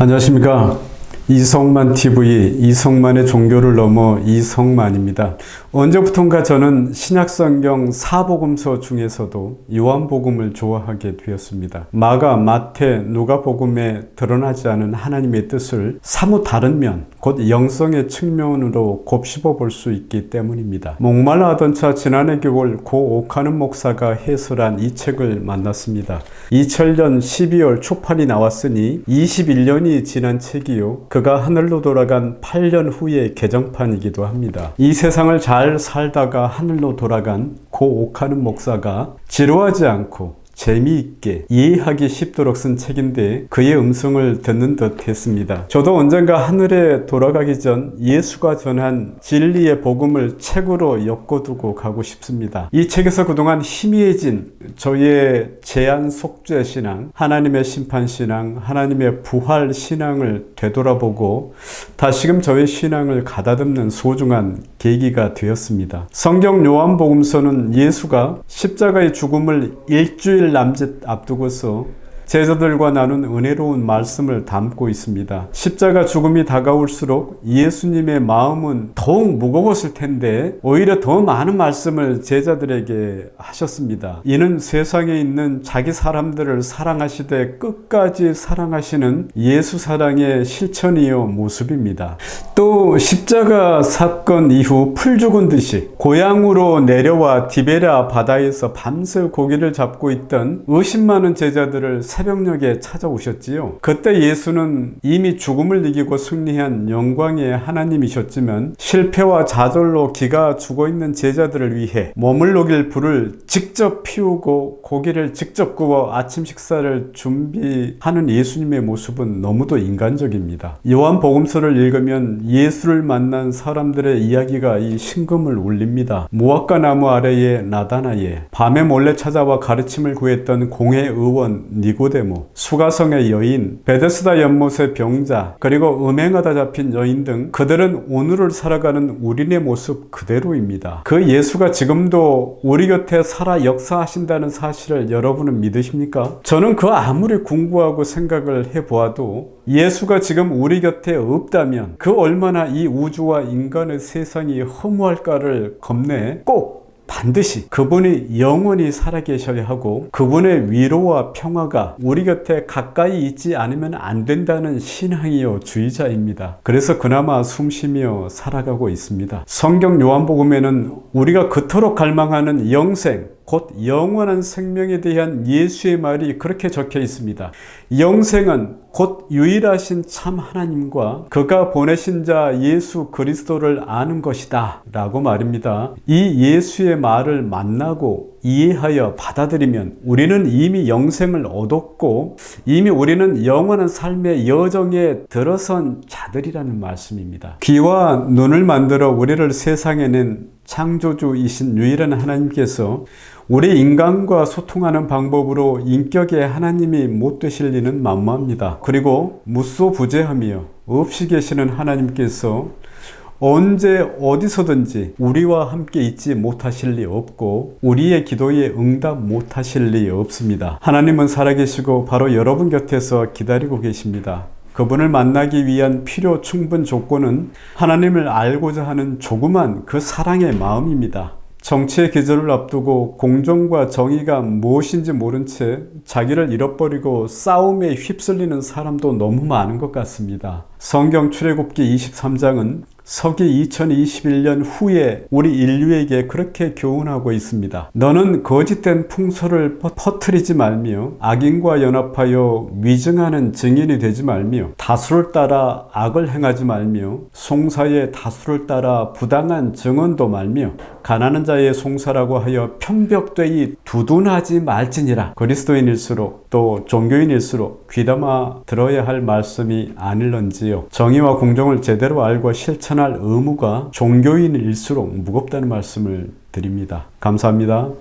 안녕하십니까. 이성만 TV, 이성만의 종교를 넘어 이성만입니다. 언제부턴가 저는 신약성경 사복음서 중에서도 요한복음을 좋아하게 되었습니다. 마가, 마태, 누가복음에 드러나지 않은 하나님의 뜻을 사뭇 다른 면, 곧 영성의 측면으로 곱씹어 볼 수 있기 때문입니다. 목말라 하던 차 지난해 겨울 고 옥하는 목사가 해설한 이 책을 만났습니다. 2000년 12월 초판이 나왔으니 21년이 지난 책이요. 그가 하늘로 돌아간 8년 후의 개정판이기도 합니다. 이 세상을 잘 살다가 하늘로 돌아간 고 옥하는 목사가 지루하지 않고 재미있게 이해하기 쉽도록 쓴 책인데 그의 음성을 듣는 듯 했습니다. 저도 언젠가 하늘에 돌아가기 전 예수가 전한 진리의 복음을 책으로 엮어두고 가고 싶습니다. 이 책에서 그동안 희미해진 저의 제한 속죄 신앙, 하나님의 심판 신앙, 하나님의 부활 신앙을 되돌아보고 다시금 저의 신앙을 가다듬는 소중한 계기가 되었습니다. 성경 요한복음서는 예수가 십자가의 죽음을 일주일 남짓 앞두고서 제자들과 나눈 은혜로운 말씀을 담고 있습니다. 십자가 죽음이 다가올수록 예수님의 마음은 더욱 무거웠을 텐데 오히려 더 많은 말씀을 제자들에게 하셨습니다. 이는 세상에 있는 자기 사람들을 사랑하시되 끝까지 사랑하시는 예수 사랑의 실천이요 모습입니다. 또 십자가 사건 이후 풀 죽은 듯이 고향으로 내려와 디베라 바다에서 밤새 고기를 잡고 있던 의심 많은 제자들을 새벽녘에 찾아오셨지요. 그때 예수는 이미 죽음을 이기고 승리한 영광의 하나님이셨지만 실패와 좌절로 기가 죽어 있는 제자들을 위해 몸을 녹일 불을 직접 피우고 고기를 직접 구워 아침 식사를 준비하는 예수님의 모습은 너무도 인간적입니다. 요한 복음서를 읽으면 예수를 만난 사람들의 이야기가 이 신금을 울립니다. 무화과 나무 아래에 나다나에 밤에 몰래 찾아와 가르침을 구했던 공회 의원 니고 데모, 수가성의 여인, 베데스다 연못의 병자, 그리고 음행하다 잡힌 여인 등 그들은 오늘을 살아가는 우리네 모습 그대로입니다. 그 예수가 지금도 우리 곁에 살아 역사하신다는 사실을 여러분은 믿으십니까? 저는 그 아무리 궁구하고 생각을 해보아도 예수가 지금 우리 곁에 없다면 그 얼마나 이 우주와 인간의 세상이 허무할까를 겁내 꼭 반드시 그분이 영원히 살아계셔야 하고 그분의 위로와 평화가 우리 곁에 가까이 있지 않으면 안 된다는 신앙이요 주의자입니다. 그래서 그나마 숨쉬며 살아가고 있습니다. 성경 요한복음에는 우리가 그토록 갈망하는 영생 곧 영원한 생명에 대한 예수의 말이 그렇게 적혀 있습니다. 영생은 곧 유일하신 참 하나님과 그가 보내신 자 예수 그리스도를 아는 것이다. 라고 말입니다. 이 예수의 말을 만나고 이해하여 받아들이면 우리는 이미 영생을 얻었고 이미 우리는 영원한 삶의 여정에 들어선 자들이라는 말씀입니다. 귀와 눈을 만들어 우리를 세상에 낸 창조주이신 유일한 하나님께서 우리 인간과 소통하는 방법으로 인격의 하나님이 못 되실 리는 만무합니다. 그리고 무소부재하며 없이 계시는 하나님께서 언제 어디서든지 우리와 함께 있지 못하실 리 없고 우리의 기도에 응답 못하실 리 없습니다. 하나님은 살아계시고 바로 여러분 곁에서 기다리고 계십니다. 그분을 만나기 위한 필요 충분 조건은 하나님을 알고자 하는 조그만 그 사랑의 마음입니다. 정치의 계절을 앞두고 공정과 정의가 무엇인지 모른 채 자기를 잃어버리고 싸움에 휩쓸리는 사람도 너무 많은 것 같습니다. 성경 출애굽기 23장은 서기 2021년 후에 우리 인류에게 그렇게 교훈하고 있습니다. 너는 거짓된 풍소를 퍼뜨리지 말며 악인과 연합하여 위증하는 증인이 되지 말며 다수를 따라 악을 행하지 말며 송사의 다수를 따라 부당한 증언도 말며 가난한 자의 송사라고 하여 편벽되이 두둔하지 말지니라. 그리스도인일수록 또 종교인일수록 귀담아 들어야 할 말씀이 아닐런지요. 정의와 공정을 제대로 알고 실천할 의무가 종교인일수록 무겁다는 말씀을 드립니다. 감사합니다.